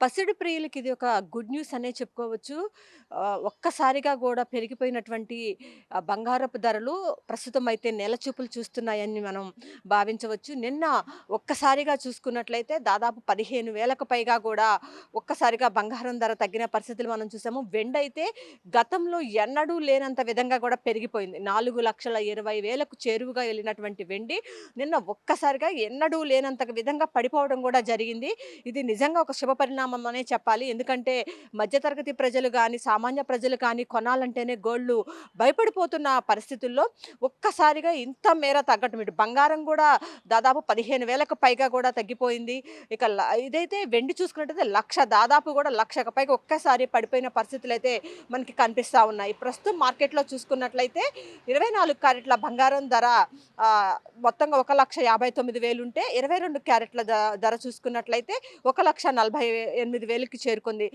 పసిడి ప్రియులకి ఇది ఒక గుడ్ న్యూస్ అనే చెప్పుకోవచ్చు. ఒక్కసారిగా కూడా పెరిగిపోయినటువంటి బంగారపు ధరలు ప్రస్తుతం అయితే నెలచూపులు చూస్తున్నాయని మనం భావించవచ్చు. నిన్న ఒక్కసారిగా చూసుకున్నట్లయితే దాదాపు 15,000కు పైగా కూడా ఒక్కసారిగా బంగారం ధర తగ్గిన పరిస్థితులు మనం చూసాము. వెండైతే గతంలో ఎన్నడూ లేనంత విధంగా కూడా పెరిగిపోయింది. నాలుగు లక్షల ఇరవై వేలకు చేరువుగా వెళ్ళినటువంటి వెండి నిన్న ఒక్కసారిగా ఎన్నడూ లేనంత విధంగా పడిపోవడం కూడా జరిగింది. ఇది నిజంగా ఒక శుభ పరిణామం అనే చెప్పాలి. ఎందుకంటే మధ్యతరగతి ప్రజలు కానీ సామాన్య ప్రజలు కానీ కొనాలంటేనే గోళ్ళు భయపడిపోతున్న పరిస్థితుల్లో ఒక్కసారిగా ఇంత మేర తగ్గటం ఇటు బంగారం కూడా దాదాపు 15,000కు పైగా కూడా తగ్గిపోయింది. ఇక ల ఇదైతే వెండి చూసుకున్నట్టయితే లక్ష దాదాపు కూడా లక్షకు పైగా ఒక్కసారి పడిపోయిన పరిస్థితులైతే మనకి కనిపిస్తూ ఉన్నాయి. ప్రస్తుతం మార్కెట్‌లో చూసుకున్నట్లయితే 24 క్యారెట్ల బంగారం ధర మొత్తంగా ఒక లక్ష యాభై తొమ్మిది వేలు ఉంటే 22 క్యారెట్ల ధర చూసుకున్నట్లయితే ఒక లక్ష నలభై 1,48,000కి చేరుకుంది.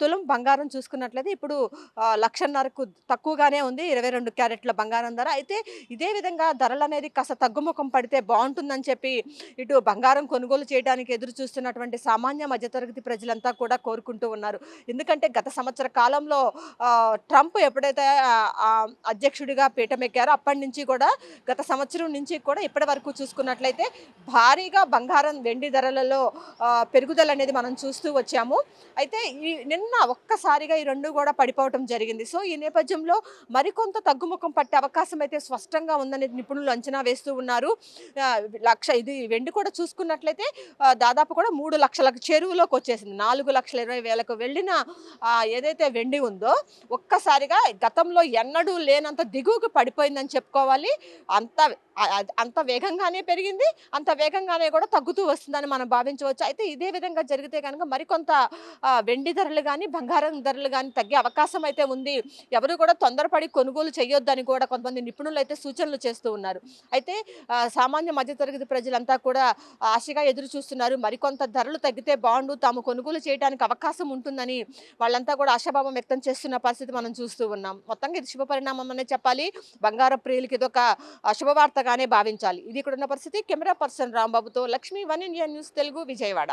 తులం బంగారం చూసుకున్నట్లయితే ఇప్పుడు లక్షన్నరకు తక్కువగానే ఉంది 22 క్యారెట్ల బంగారం ధర. అయితే ఇదే విధంగా ధరలనేది కాస్త తగ్గుముఖం పడితే బాగుంటుందని చెప్పి ఇటు బంగారం కొనుగోలు చేయడానికి ఎదురు చూస్తున్నటువంటి సామాన్య మధ్యతరగతి ప్రజలంతా కూడా కోరుకుంటూ ఉన్నారు. ఎందుకంటే గత సంవత్సర కాలంలో ట్రంప్ ఎప్పుడైతే అధ్యక్షుడిగా పీఠమెక్కారో అప్పటినుంచి కూడా గత సంవత్సరం నుంచి కూడా ఇప్పటి వరకు చూసుకున్నట్లయితే భారీగా బంగారం, వెండి ధరలలో పెరుగుదల అనేది మనం చూస్తూ వచ్చాము. అయితే ఈ నిన్న ఒక్కసారిగా ఈ రెండు కూడా పడిపోవటం జరిగింది. సో, ఈ నేపథ్యంలో మరికొంత తగ్గుముఖం పట్టే అవకాశం అయితే స్పష్టంగా ఉందని నిపుణులు అంచనా వేస్తూ ఉన్నారు. లక్ష ఇది వెండి కూడా చూసుకున్నట్లయితే దాదాపు కూడా మూడు లక్షలకు చెరువులోకి వచ్చేసింది నాలుగు లక్షల ఇరవై వేలకు వెళ్ళిన ఏదైతే వెండి ఉందో ఒక్కసారిగా గతంలో ఎన్నడూ లేనంత దిగువకు పడిపోయిందని చెప్పుకోవాలి. అంత అంత వేగంగానే పెరిగింది. అంత వేగంగానే కూడా తగ్గుతూ వస్తుందని మనం భావించవచ్చు. అయితే ఇదే విధంగా జరిగితే కనుక మరికొంత వెండి ధరలు కానీ బంగారం ధరలు కానీ తగ్గే అవకాశం అయితే ఉంది. ఎవరు కూడా తొందరపడి కొనుగోలు చేయొద్దని కూడా కొంతమంది నిపుణులు అయితే సూచనలు చేస్తూ ఉన్నారు. అయితే సామాన్య మధ్యతరగతి ప్రజలంతా కూడా ఆశగా ఎదురు చూస్తున్నారు. మరికొంత ధరలు తగ్గితే బాండు తాము కొనుగోలు చేయడానికి అవకాశం ఉంటుందని వాళ్ళంతా కూడా ఆశాభావం వ్యక్తం చేస్తున్న పరిస్థితి మనం చూస్తూ ఉన్నాం. మొత్తంగా ఇది శుభ పరిణామం అనే చెప్పాలి. బంగారం ప్రియులకి ఇదొక అశుభవార్త భావించాలి. ఇది ఇక్కడున్న పరిస్థితి. Camera person రాంబాబుతో Lakshmi one India news Telugu Vijayawada.